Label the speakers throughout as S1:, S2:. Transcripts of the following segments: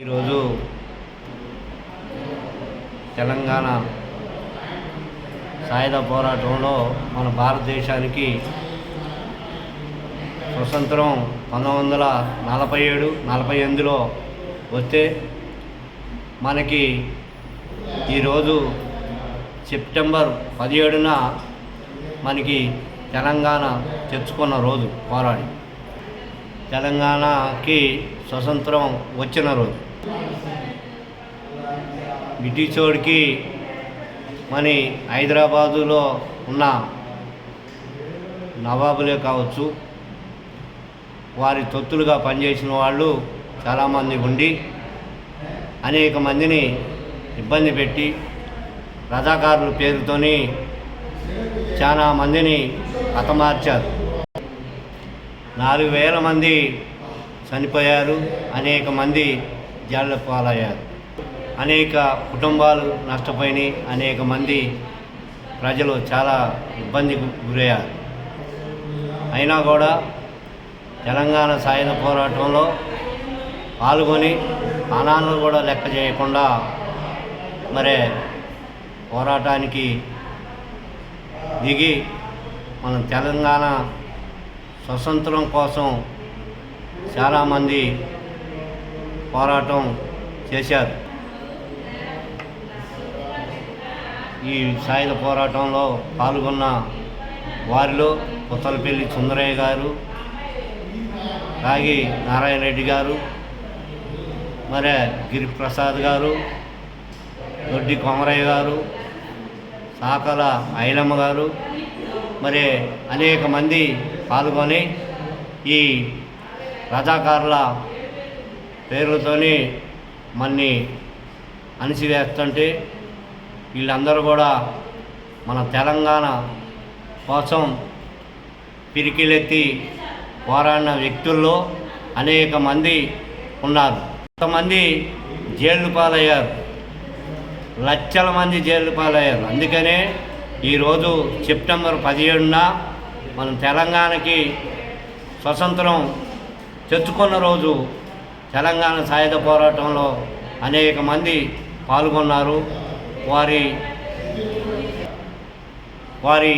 S1: ఈరోజు తెలంగాణ సాయుధ పోరాటంలో మన భారతదేశానికి స్వతంత్రం పంతొమ్మిది వందల నలభై ఏడు నలభై ఎనిమిదిలో వస్తే మనకి ఈరోజు సెప్టెంబర్ పదిహేడున మనకి తెలంగాణ తెచ్చుకున్న రోజు పోరాడి. తెలంగాణకి స్వతంత్రం వచ్చిన రోజు. బ్రిటిష్ మన హైదరాబాదులో ఉన్న నవాబులే కావచ్చు వారి తొత్తులుగా పనిచేసిన వాళ్ళు చాలామంది ఉండి అనేక మందిని ఇబ్బంది పెట్టి రజాకారుల పేరుతోని చాలా మందిని హతమార్చారు. నాలుగు వేల మంది చనిపోయారు అనేక మంది జైళ్ళ పాలయ్యారు. అనేక కుటుంబాలు నష్టపోయినాయి అనేక మంది ప్రజలు చాలా ఇబ్బందికి గురయ్యారు. అయినా కూడా తెలంగాణ సాయుధ పోరాటంలో పాల్గొని ప్రాణాలను కూడా లెక్క చేయకుండా మరి పోరాటానికి దిగి మనం తెలంగాణ స్వతంత్రం కోసం చాలామంది పోరాటం చేశారు. ఈ సాయుధ పోరాటంలో పాల్గొన్న వారిలో పుత్తలపల్లి సుందరయ్య గారు రాగి నారాయణ రెడ్డి గారు మరి గిరిప్రసాద్ గారు దొడ్డి కొమరయ్య గారు సాకల ఐలమ్మ గారు మరి అనేక మంది పాల్గొని ఈ రజాకారుల పేర్లతోని మన్ని అణిసివేస్తుంటే వీళ్ళందరూ కూడా మన తెలంగాణ కోసం పిరికిలెత్తి పోరాడిన వ్యక్తుల్లో అనేక మంది ఉన్నారు. కొంతమంది జైలు పాలయ్యారు. లక్షల మంది జైలు పాలయ్యారు. అందుకనే ఈరోజు సెప్టెంబర్ పదిహేడున మనం తెలంగాణకి స్వతంత్రం తెచ్చుకున్న రోజు తెలంగాణ సాయుధ పోరాటంలో అనేక మంది పాల్గొన్నారు. వారి వారి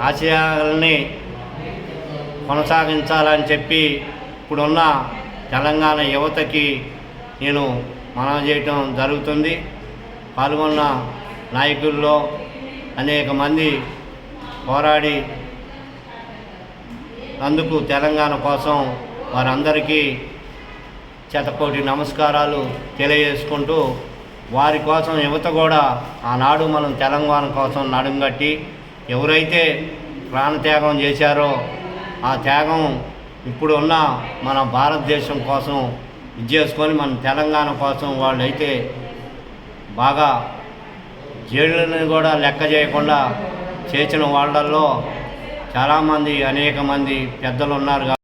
S1: ఆశయాలని కొనసాగించాలని చెప్పి ఇప్పుడున్న తెలంగాణ యువతకి నేను మనం చేయటం జరుగుతుంది. పాల్గొన్న నాయకుల్లో అనేక మంది పోరాడి అందుకు తెలంగాణ కోసం వారందరికీ శతకోటి నమస్కారాలు తెలియజేసుకుంటూ వారి కోసం యువత కూడా ఆనాడు మనం తెలంగాణ కోసం నడుంగట్టి ఎవరైతే ప్రాణత్యాగం చేశారో ఆ త్యాగం ఇప్పుడు ఉన్న మన భారతదేశం కోసం ఇది చేసుకొని మన తెలంగాణ కోసం వాళ్ళైతే బాగా జైళ్ళని కూడా లెక్క చేయకుండా చేసిన వాళ్ళల్లో చాలామంది అనేక మంది పెద్దలు ఉన్నారు